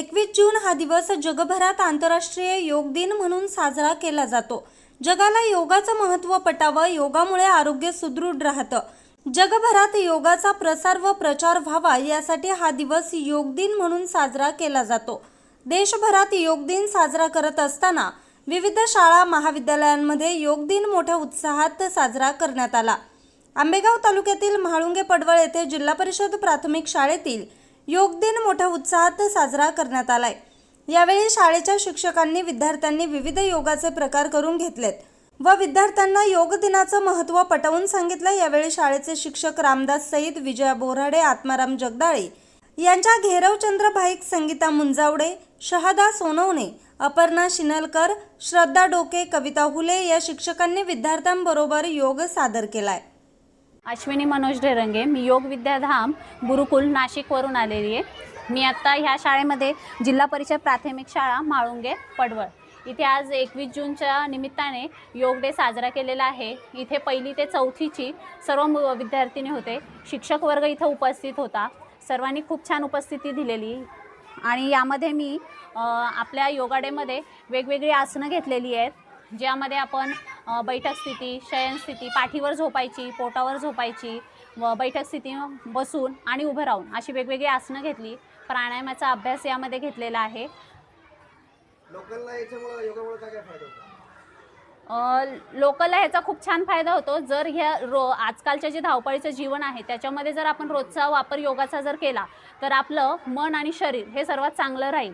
एकवीस जून हा दिवस जगभरात आंतरराष्ट्रीय योग दिन म्हणून साजरा केला जातो. जगाला योगाचं महत्त्व पटावं योगामुळे आरोग्य सुदृढ राहतं. जगभरात योगाचा प्रसार व प्रचार व्हावा यासाठी हा दिवस योग दिन म्हणून साजरा केला जातो. देशभरात योग दिन साजरा करत असताना विविध शाळा महाविद्यालयांमध्ये योग दिन मोठ्या उत्साहात साजरा करण्यात आला. आंबेगाव तालुक्यातील म्हाळुंगे पडवळ येथे जिल्हा परिषद प्राथमिक शाळेतील योग दिन मोठ्या उत्साहात साजरा करण्यात आलाय. यावेळी शाळेच्या शिक्षकांनी विद्यार्थ्यांनी विविध योगाचे प्रकार करून घेतलेत व विद्यार्थ्यांना योग दिनाचं महत्त्व पटवून सांगितलं. यावेळी शाळेचे शिक्षक रामदास सईद विजया बोराडे आत्माराम जगदाळे यांच्या घेरवचंद्र भाईक संगीता मुंजावडे शहादा सोनवणे अपर्णा शिनलकर श्रद्धा डोके कविता हुले या शिक्षकांनी विद्यार्थ्यांबरोबर योग सादर केलाय. अश्विनी मनोज ढेरंगे मी योग विद्याधाम गुरुकुल नाशिकवरून आलेली आहे. मी आत्ता ह्या शाळेमध्ये जिल्हा परिषद प्राथमिक शाळा माळुंगे पडवळ. इथे आज एकवीस जूनच्या निमित्ताने योग डे साजरा केलेला आहे. इथे पहिली ते चौथीची सर्व विद्यार्थिनी होते. शिक्षक वर्ग इथं उपस्थित होता. सर्वांनी खूप छान उपस्थिती दिलेली. आणि यामध्ये मी आपल्या योगा डेमध्ये वेगवेगळी आसनं घेतलेली आहेत. ज्यामध्ये आपण बैठक स्थिती शयन स्थिती पाठीवर झोपायची पोटावर झोपायची व बैठक स्थिती बसून आणि उभं राहून अशी वेगवेगळी आसनं घेतली. प्राणायामाचा अभ्यास यामध्ये घेतलेला आहे. लोकलला ह्याचा खूप छान फायदा होतो. जर ह्या रो आजकालच्या जे धावपळीचं जीवन आहे त्याच्यामध्ये जर आपण रोजचा वापर योगाचा जर केला तर आपलं मन आणि शरीर हे सर्वात चांगलं राहील.